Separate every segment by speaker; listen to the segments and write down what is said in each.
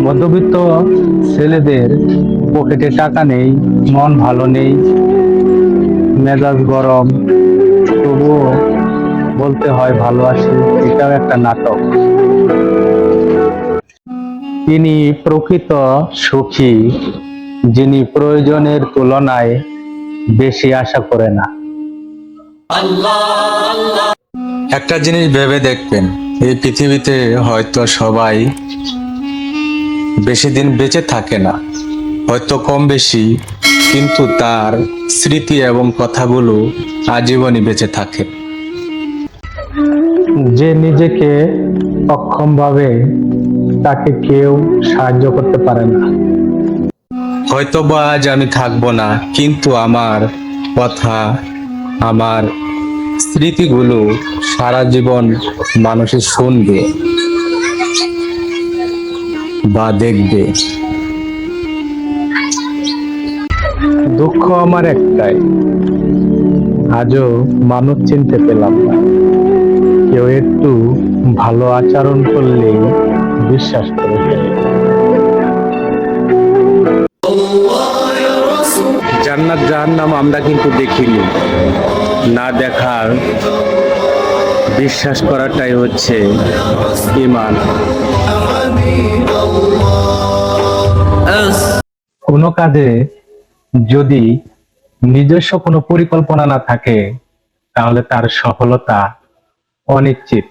Speaker 1: মধ্যবিত্ত ছেলেদের পকেটে টাকা নেই, মন ভালো নেই, মেজাজ গরম, তবুও বলতে হয় ভালো ভালোবাসি, এটাও একটা নাটক। তিনি প্রকৃত সুখী, যিনি প্রয়োজনের তুলনায় বেশি আশা করে না।
Speaker 2: একটা জিনিস ভেবে দেখবেন, এই পৃথিবীতে হয়তো সবাই বেশি দিন বেঁচে থাকে না। হয়তো কম বেশি কিন্তু তার স্মৃতি এবং কথাগুলো আজীবনই বেঁচে থাকে।
Speaker 1: যে নিজেকে অক্ষম ভাবে তাকে কেউ সাহায্য করতে পারে না।
Speaker 2: হয়তো বা আজ আমি থাকব না কিন্তু আমার কথা আমার স্মৃতিগুলো সারা জীবন মানুষের শুনবে। বা দেখবে।
Speaker 1: দুঃখ আমার একটাই। আজও মানুষ চিনতে পেলাম না। কেউ একটু ভালো আচরণ করলেই বিশ্বাস করে। জান্নাত জাহান্নাম আমরা কিন্তু দেখিনি। না দেখার বিশ্বাস করাটাই হচ্ছে ইমান। কোনো কাজে যদি নিজস্ব কোনো পরিকল্পনা না থাকে, তাহলে তার সফলতা অনিশ্চিত।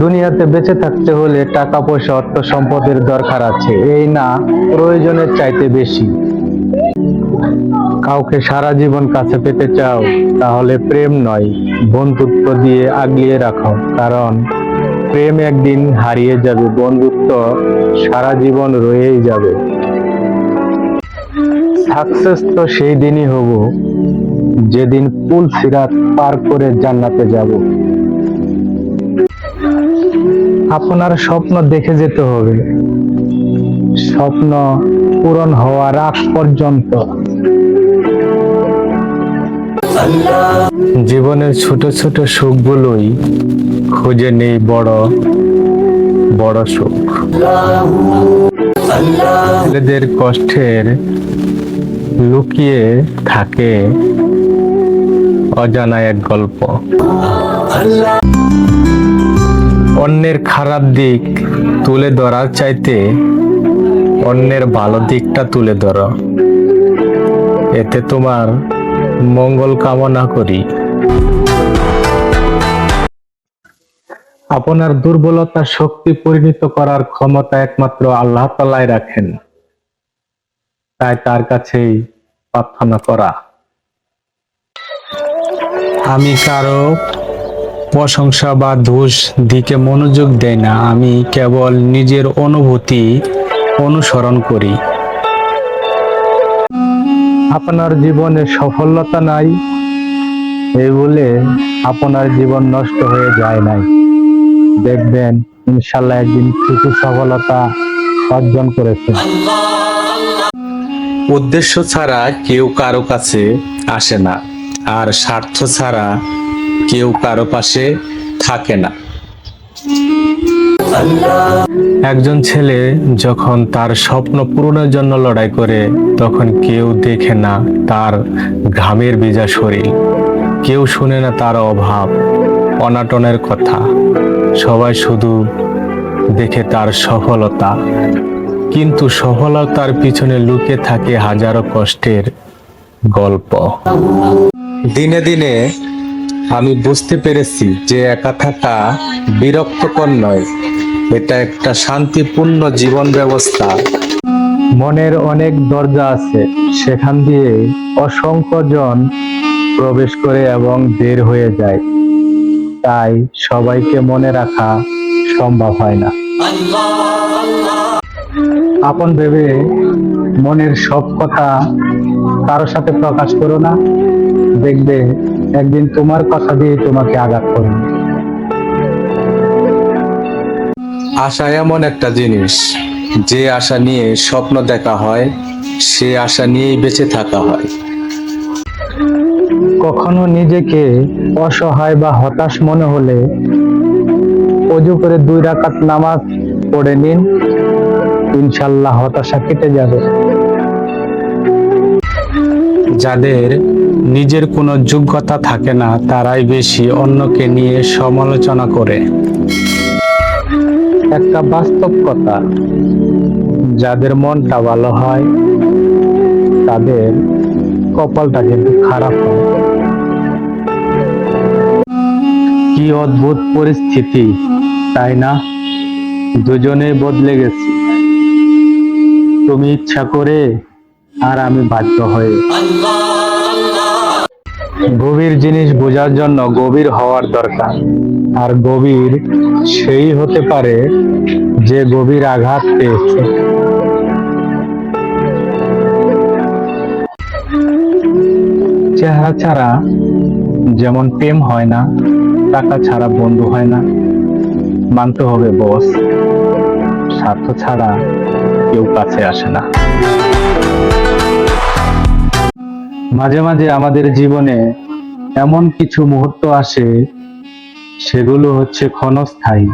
Speaker 1: দুনিয়াতে বেঁচে থাকতে হলে টাকা পয়সা, অর্থ সম্পদের দরকার আছে। এই না, প্রয়োজনের চাইতে বেশি। কাউকে সারা জীবন কাছে পেতে চাও, তাহলে প্রেম নয়, বন্ধুত্ব দিয়ে আগলিয়ে রাখো। কারণ প্রেম একদিন হারিয়ে যাবে, বন্ধুত্ব সারা জীবন রয়েই যাবে। সাকসেস তো সেই দিনই হব, যেদিন পুল সিরাত পার করে জান্নাতে যাব। আপনার স্বপ্ন দেখে যেতে হবে। স্বপ্ন পূরণ হওয়ার আগ পর্যন্ত। জীবনের ছোট ছোট সুখগুলোই খুঁজে নেই বড় বড় সুখ। ছেলেদের কষ্টের লুকিয়ে থাকে অজানা এক গল্প। অন্যের খারাপ দিক তুলে ধরার চাইতে অন্যের ভালো দিকটা তুলে ধরো। এতে তোমার মঙ্গল কামনা করি। আপনার দুর্বলতা শক্তি পরিণত করার ক্ষমতা একমাত্র আল্লাহ তালাই রাখেন। তাই তার কাছেই প্রার্থনা করা। আমি কারও প্রশংসা বা দোষ দিকে মনোযোগ দেই না। আমি কেবল নিজের অনুভূতি অনুসরণ করি। আপনার জীবনে সফলতা নাই, এই বলে আপনার জীবন নষ্ট হয়ে যায় নাই। দেখবেন ইনশাল্লাহ একদিন কিছু সফলতা অর্জন করেছে।
Speaker 2: উদ্দেশ্য ছাড়া কেউ কারও কাছে আসে না আর স্বার্থ ছাড়া কেউ কারও পাশে থাকে না।
Speaker 1: একজন ছেলে যখন তার স্বপ্ন পূরণের জন্য লড়াই করে তখন কেউ দেখে না তার ঘামের ভেজা শরীর। কেউ শুনে না তার অভাব। অনাটনের কথা। সবাই শুধু দেখে তার সফলতা। কিন্তু সফলতার পিছনে লুকে থাকে হাজারো কষ্টের গল্প।
Speaker 2: দিনে দিনে আমি বুঝতে পেরেছি যে একা থাকা বিরক্তকর নয়। এটা একটা শান্তিপূর্ণ জীবন ব্যবস্থা।
Speaker 1: মনের অনেক দরজা আছে। সেখান দিয়ে অসংখ্য জন প্রবেশ করে এবং বের হয়ে যায়। তাই সবাইকে মনে রাখা সম্ভব হয় না। আপন ভেবে মনের সব কথা কারও সাথে প্রকাশ করো না। দেখবে একদিন তোমার কথা দিয়ে তোমাকে আঘাত করবে।
Speaker 2: আশা এমন একটা জিনিস, যে আশা নিয়ে স্বপ্ন দেখা হয়, সে আশা নিয়েই বেঁচে থাকা হয়।
Speaker 1: কখনো নিজেকে অসহায় বা হতাশ মনে হলে অজু করে দুই রাকাত নামাজ
Speaker 3: পড়ে নিন ইনশাল্লাহ হতাশা কেটে যাবে।
Speaker 1: যাদের নিজের কোনো যোগ্যতা থাকে না তারাই বেশি অন্যকে নিয়ে সমালোচনা করে।
Speaker 3: একটা বাস্তব কথা যাদের মনটা ভালো হয় তাদের কপালটা কিন্তু খারাপ হয়। কি অদ্ভুত পরিস্থিতি, তাই না? দুজনে বদলে গেছি। তুমি ইচ্ছা করে আর আমি বাধ্য হয়ে। গভীর জিনিস বোঝার জন্য গভীর হওয়ার দরকার। আর গভীর সেই হতে পারে যে গভীর আঘাত পেয়েছে। চেহারা ছাড়া যেমন প্রেম হয় না টাকা ছাড়া বন্ধু হয় না। মানতে হবে বস। স্বার্থ ছাড়া কেউ কাছে আসে না। মাঝে মাঝে আমাদের জীবনে এমন কিছু মুহূর্ত আসে, সেগুলো হচ্ছে ক্ষণস্থায়ী।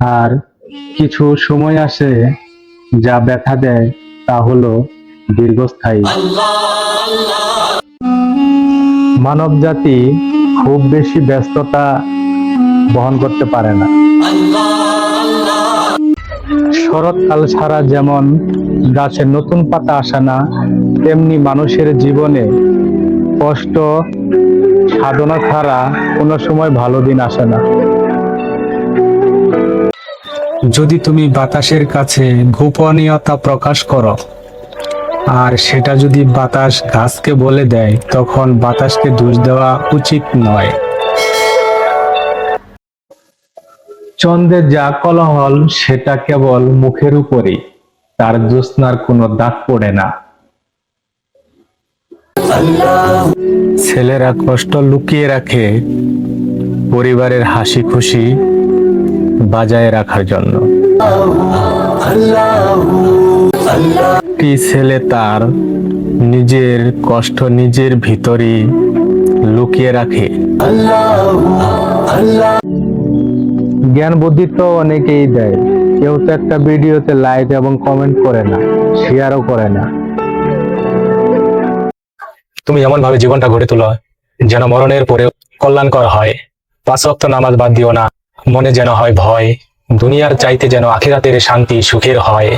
Speaker 3: আর কিছু সময় আসে, যা ব্যথা দেয়, তা হলো দীর্ঘস্থায়ী। মানব জাতি খুব বেশি ব্যস্ততা বহন করতে পারে না। শরৎকাল ছাড়া যেমন গাছে নতুন পাতা আসে না, তেমনি মানুষের জীবনে কষ্ট, সাধনা ছাড়া কোনো সময় ভালো দিন আসে না।
Speaker 1: যদি তুমি বাতাসের কাছে গোপনীয়তা প্রকাশ করো আর সেটা যদি বাতাস গাছকে বলে দেয়, তখন বাতাসকে দোষ দেওয়া উচিত নয়। চন্দ্রের যা কলহল, সেটা কেবল মুখের উপরেই। তার জ্যোৎস্নার কোনো দাগ পড়ে না। ছেলেরা কষ্ট লুকিয়ে রাখে পরিবারের হাসি খুশি বাজায় রাখার জন্য। একটি ছেলে তার নিজের কষ্ট নিজের ভিতরই লুকিয়ে রাখে।
Speaker 3: জ্ঞান বুদ্ধি তো অনেকেই দেয়। কেউ তো একটা ভিডিওতে লাইক এবং কমেন্ট করে না শেয়ারও করে না।
Speaker 4: তুমি এমন ভাবে জীবনটা গড়ে তোলো যেন মরণের পরে কল্যাণকর হয়। পাঁচ ওয়াক্ত নামাজ বাদ দিও না, মনে যেন হয় ভয়। দুনিয়ার চাইতে যেন আখিরাতের শান্তি সুখের হয়।